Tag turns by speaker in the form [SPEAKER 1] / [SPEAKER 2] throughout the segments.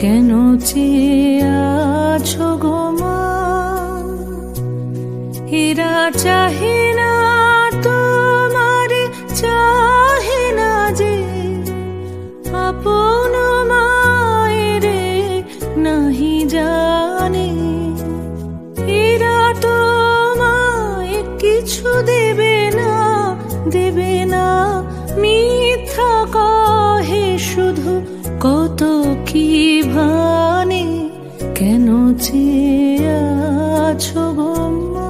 [SPEAKER 1] কেন আছো গো মা? হীরা চাহি না তোমার চাহি না যে আপন মায়েরে নাহি জানে। হীরা তোমায় কিছু দেবে না দেবে না মিথ্যা কহে শুধু কত কি ভানে কেন চেয়ে আছো গো?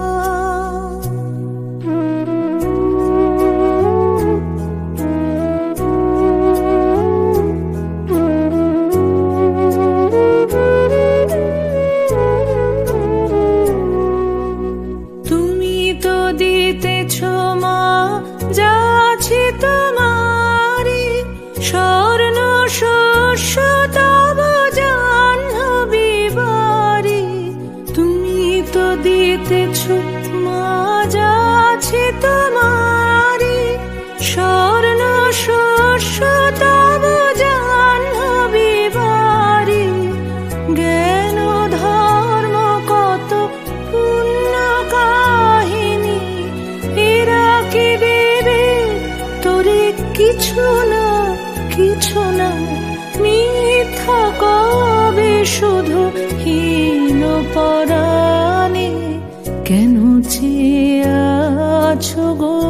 [SPEAKER 1] জ্ঞান কাহিনী? এরা তোরে কিছু না মিথ্যা কবে শুধু কেন চেয়ে আছো গো